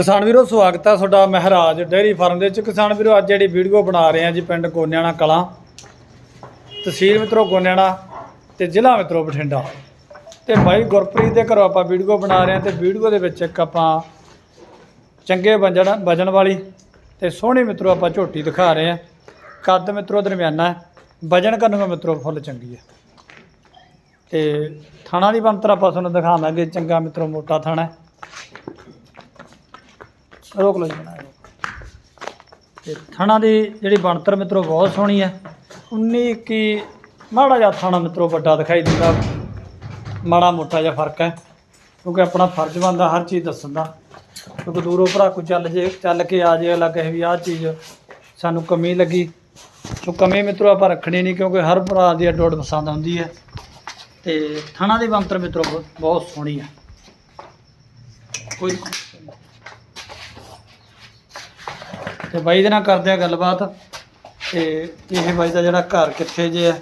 ਕਿਸਾਨ ਵੀਰੋ, ਸਵਾਗਤ ਹੈ ਤੁਹਾਡਾ ਮਹਾਰਾਜ ਡੇਅਰੀ ਫਾਰਮ ਦੇ ਵਿੱਚ। ਕਿਸਾਨ ਵੀਰੋ, ਅੱਜ ਜਿਹੜੀ ਵੀਡੀਓ ਬਣਾ ਰਹੇ ਹਾਂ ਜੀ ਪਿੰਡ ਗੋਨਿਆਣਾ ਕਲਾਂ। ਤਹਿਸੀਲ ਮਿੱਤਰੋ ਗੋਨਿਆਣਾ ਤੇ ਜ਼ਿਲ੍ਹਾ ਮਿੱਤਰੋ ਬਠਿੰਡਾ। ਤੇ ਭਾਈ ਗੁਰਪ੍ਰੀਤ ਦੇ ਘਰੋਂ ਆਪਾਂ ਵੀਡੀਓ ਬਣਾ ਰਹੇ ਹਾਂ ਤੇ ਵੀਡੀਓ ਦੇ ਵਿੱਚ ਇੱਕ ਆਪਾਂ ਚੰਗੇ ਵਜਣ ਵਜਣ ਵਾਲੀ ਤੇ ਸੋਹਣੀ ਮਿੱਤਰੋ ਆਪਾਂ ਝੋਟੀ ਦਿਖਾ ਰਹੇ ਹਾਂ। ਕੱਦ ਮਿੱਤਰੋ ਦਰਮਿਆਨਾ ਹੈ ਵਜਣ ਕਰਨ ਨੂੰ ਮਿੱਤਰੋ ਫੁੱਲ ਚੰਗੀ ਹੈ। ਤੇ ਥਾਣਾ ਦੀ ਬਣਤਰ ਆਪਾਂ ਤੁਹਾਨੂੰ ਦਿਖਾਵਾਂਗੇ ਚੰਗਾ ਮਿੱਤਰੋ ਮੋਟਾ ਥਾਣਾ ਰੋਕ ਲਓ ਜੀ। ਬਣਾਇਆ ਤੇ ਥਾਣਾ ਦੀ ਜਿਹੜੀ ਬਣਤਰ ਮਿੱਤਰੋ, ਬਹੁਤ ਸੋਹਣੀ ਹੈ। 19 ਕੀ ਮਾੜਾ ਜਿਹਾ ਥਾਣਾ ਮਿੱਤਰੋ, ਵੱਡਾ ਦਿਖਾਈ ਦਿੰਦਾ। ਮਾੜਾ ਮੋਟਾ ਜਿਹਾ ਫ਼ਰਕ ਹੈ, ਕਿਉਂਕਿ ਆਪਣਾ ਫਰਜ਼ ਬਣਦਾ ਹਰ ਚੀਜ਼ ਦੱਸਣ ਦਾ। ਕਿਉਂਕਿ ਦੂਰੋਂ ਭਰਾ ਕੋ ਚੱਲ ਜੇ, ਚੱਲ ਕੇ ਆ ਜੇ ਅਲੱਗ ਕਹੇ ਵੀ ਆਹ ਚੀਜ਼ ਸਾਨੂੰ ਕਮੀ ਲੱਗੀ। ਸੋ ਕਮੀ ਮਿੱਤਰੋ ਆਪਾਂ ਰੱਖਣੀ ਨਹੀਂ, ਕਿਉਂਕਿ ਹਰ ਭਰਾ ਦੀ ਅੱਡੋ ਅੱਡ ਪਸੰਦ ਹੁੰਦੀ ਹੈ। ਤੇ ਥਾਣਾ ਦੀ ਬਣਤਰ ਮਿੱਤਰੋ ਬਹੁਤ- ਬਹੁਤ ਸੋਹਣੀ ਹੈ। ਕੋਈ ਤੇ ਬਾਈ ਦੇ ਨਾਲ ਕਰਦੇ ਆ ਗੱਲਬਾਤ। ਤੇ ਇਹ ਬਾਈ ਦਾ ਜਿਹੜਾ ਘਰ ਕਿੱਥੇ ਜੇ ਹੈ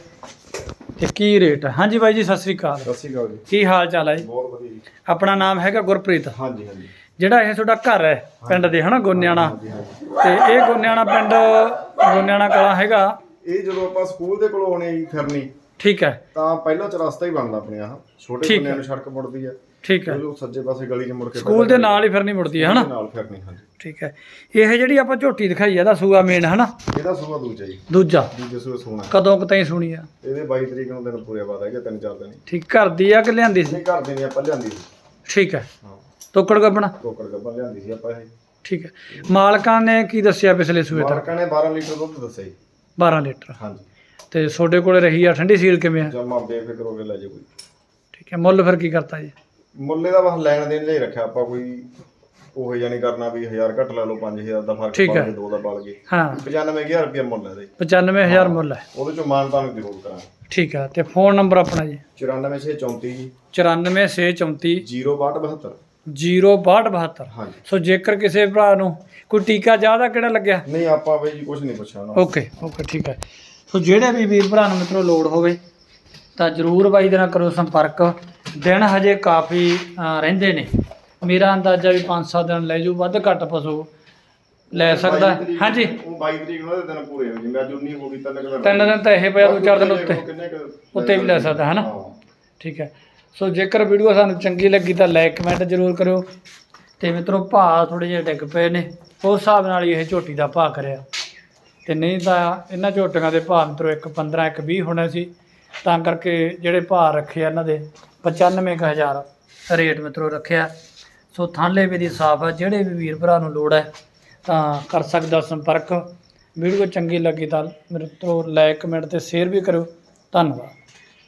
ਤੇ ਕੀ ਰੇਟ ਹੈ ਹਾਂਜੀ ਬਾਈ ਜੀ ਸਤਿ ਸ੍ਰੀ ਅਕਾਲ। ਸਤਿ ਸ਼੍ਰੀ ਅਕਾਲ ਜੀ। ਕੀ ਹਾਲ ਚਾਲ ਹੈ ਜੀ? ਬਹੁਤ ਵਧੀਆ ਜੀ। ਆਪਣਾ ਨਾਮ ਹੈਗਾ ਗੁਰਪ੍ਰੀਤ। ਹਾਂਜੀ ਹਾਂਜੀ। ਜਿਹੜਾ ਇਹ ਤੁਹਾਡਾ ਘਰ ਹੈ ਪਿੰਡ ਦੇ ਹਨਾ ਗੋਨਿਆਣਾ? ਹਾਂਜੀ ਹਾਂਜੀ ਤੇ ਇਹ ਗੋਨਿਆਣਾ ਪਿੰਡ ਗੋਨਿਆਣਾ ਕਲਾ ਹੈਗਾ? ਇਹ ਜਦੋਂ ਆਪਾਂ ਸਕੂਲ ਦੇ ਕੋਲ ਆਉਣੇ ਜੀ ਫਿਰਨੀ ਠੀਕ ਹੈ। ਤਾਂ ਪਹਿਲਾਂ ਚਰਸਤਾ ਹੀ ਬਣਦਾ ਆਪਣੇ ਆਹ। ਛੋਟੇ ਠੀਕ ਬੰਦਿਆਂ ਨੂੰ ਸੜਕ ਮੁੜਦੀ ਆ। ਠੀਕ ਹੈ। ਜਦੋਂ ਸੱਜੇ ਪਾਸੇ ਗਲੀ 'ਚ ਮੁੜ ਕੇ ਸਕੂਲ ਦੇ ਨਾਲ ਹੀ ਫਿਰਨੀ ਮੁੜਦੀ ਹੈ ਹਨਾ? ਨਾਲ ਫਿਰਨੀ ਹਾਂਜੀ। ਠੀਕ ਹੈ। ਇਹ ਜਿਹੜੀ ਆਪਾਂ ਝੋਟੀ ਦਿਖਾਈ ਆ ਇਹਦਾ ਸੂਆ ਮੇਨ ਹਨਾ? ਇਹਦਾ ਸੂਆ ਦੂਜਾ ਜੀ। ਦੂਜਾ। ਦੂਜੇ ਸੂਆ ਸੋਨਾ ਕਦੋਂ ਕਤਾਈ ਸੁਣੀ ਆ? ਇਹਦੇ 22 ਤਰੀਕ ਨੂੰ ਦਿਨ ਪੂਰੇ ਬਾਅਦ ਹੈਗੇ ਤਿੰਨ ਚਾਰ ਦਿਨ। ਠੀਕ ਘਰ ਦੀ ਆ ਕਿ ਲਿਆਂਦੀ ਸੀ? ਨਹੀਂ ਘਰ ਦੇ ਨਹੀਂ ਆਪਾਂ ਲਿਆਂਦੀ ਸੀ। ਠੀਕ ਹੈ। ਹਾਂ। ਤੋਕੜ ਗੱਬਣਾ? ਟੋਕਰ ਗੱਬਾ ਲਿਆਂਦੀ ਸੀ ਆਪਾਂ ਇਹ। ਠੀਕ ਹੈ। ਮਾਲਕਾਂ ਨੇ ਕੀ ਦੱਸਿਆ ਪਿਛਲੇ ਸੂਏ ਤੱਕ? ਮਾਰਕਾਂ ਨੇ 12 ਲੀਟਰ ਦੁੱਧ ਦੱਸਿਆ ਜੀ। 12 ਲੀਟਰ। ਹਾਂਜੀ। ਤੇ ਤੁਹਾਡੇ ਕੋਲੇ ਰਹੀ ਆ ਠੰਡੀ ਸੀਲ ਕਿਵੇਂ ਆ? ਜਮਾ ਬੇਫਿਕਰ ਹੋ ਕੇ ਲੈ ਜਾਓ ਕੋਈ। ਠੀਕ ਹੈ ਮੁੱਲ ਫਿਰ ਕੀ ਕਰਤਾ ਜੀ? ਮੁੱਲੇ ਦਾ ਬਸ ਲੈਣ ਦੇਣ ਲਈ ਰੱਖਿਆ ਆਪਾਂ ਕੋਈ ਉਹ ਜਿਹਾ ਨਹੀਂ ਕਰਨਾ ਵੀ 1000 ਘੱਟ ਲੈ ਲਓ 5000 ਦਾ ਫ਼ਰਕ ਠੀਕ ਪਾ ਹੈ। ਕੇ ਦੋ ਦਾ ਬਲ ਗਏ ਹਾਂ। 95000 ਰੁਪਏ ਮੁੱਲ ਹੈ ਇਹਦੇ 95000 ਮੁੱਲ ਹੈ। ਉਹਦੇ ਚੋਂ ਮਾਨਤਾ ਨੂੰ ਜ਼ਰੂਰ ਕਰਾਂਗੇ। ਠੀਕ ਹੈ ਤੇ ਫੋਨ ਨੰਬਰ ਆਪਣਾ ਜੀ? 94634 ਜੀ। 94634 06272 06272 ਹਾਂਜੀ ਸੋ ਜੇਕਰ ਕਿਸੇ ਭਰਾ ਨੂੰ ਕੋਈ ਟੀਕਾ ਜ਼ਿਆਦਾ ਕਿਹੜਾ ਲੱਗਿਆ? ਨਹੀਂ ਆਪਾਂ ਬਈ ਜੀ ਕੁਝ ਨਹੀਂ ਉਹਨਾਂ ਓਕੇ ਓਕੇ ਠੀਕ ਹੈ। ਸੋ ਜਿਹੜੇ ਵੀ ਵੀਰ ਭਰਾ ਨੂੰ ਮਿੱਤਰੋ ਲੋੜ ਹੋਵੇ ਤਾਂ ਜਰੂਰ ਬਾਈ ਦੇ ਨਾਲ ਕਰੋ ਸੰਪਰਕ। ਦਿਨ ਹਜੇ ਕਾਫੀ ਰਹਿੰਦੇ ਨੇ। ਮੇਰਾ ਅੰਦਾਜ਼ਾ ਵੀ 5-7 ਦਿਨ ਲੈ ਜੂ ਵੱਧ ਘੱਟ ਪਸ਼ੂ ਲੈ ਸਕਦਾ। ਹਾਂਜੀ। ਉਹ 22 ਤਰੀਕ ਨੂੰ ਉਹਦੇ ਦਿਨ ਪੂਰੇ ਹੋ ਅੱਜ 19 ਹੋ ਗਈ ਤਿੰਨ ਕੁ ਦਿਨ ਤਿੰਨ ਦਿਨ ਤਾਂ ਇਹ ਪਿਆ ਦੋ ਚਾਰ ਦਿਨ ਉੱਤੇ ਉੱਤੇ। ਵੀ ਲੈ ਸਕਦਾ ਹੈ। ਨਾ। ਠੀਕ ਹੈ। ਸੋ ਜੇਕਰ ਵੀਡੀਓ ਸਾਨੂੰ ਚੰਗੀ ਲੱਗੀ ਤਾਂ ਲਾਈਕ ਕਮੈਂਟ ਜ਼ਰੂਰ ਕਰਿਓ। ਤੇ ਮਿੱਤਰੋ ਭਾਅ ਥੋੜੇ ਜਿਹੇ ਡਿੱਗ ਪਏ ਨੇ। ਉਸ ਹਿਸਾਬ ਨਾਲ ਹੀ ਇਹ ਝੋਟੀ ਦਾ ਭਾਅ ਕਰਿਆ। ਤੇ ਨਹੀਂ ਤਾਂ ਇਹਨਾਂ ਝੋਟੀਆਂ ਦੇ ਭਾਅ ਮਿੱਤਰੋ ਇੱਕ 15 ਇੱਕ 20 ਹੋਣੇ ਸੀ। ਤਾਂ ਕਰਕੇ ਜਿਹੜੇ ਭਾਅ ਰੱਖੇ ਆ ਇਹਨਾਂ ਦੇ 95000 ਰੇਟ ਮਿੱਤਰੋ ਰੱਖਿਆ। ਸੋ ਥਾਂਲੇ ਵੀ ਦੀ ਸਾਫ਼ ਹੈ ਜਿਹੜੇ ਵੀ ਵੀਰ ਭਰਾ ਨੂੰ ਲੋੜ ਹੈ ਤਾਂ ਕਰ ਸਕਦਾ ਸੰਪਰਕ। ਵੀਡੀਓ ਚੰਗੀ ਲੱਗੀ ਤਾਂ ਮਿੱਤਰੋ ਲਾਈਕ ਕਮੈਂਟ ਤੇ ਸ਼ੇਅਰ ਵੀ ਕਰੋ ਧੰਨਵਾਦ।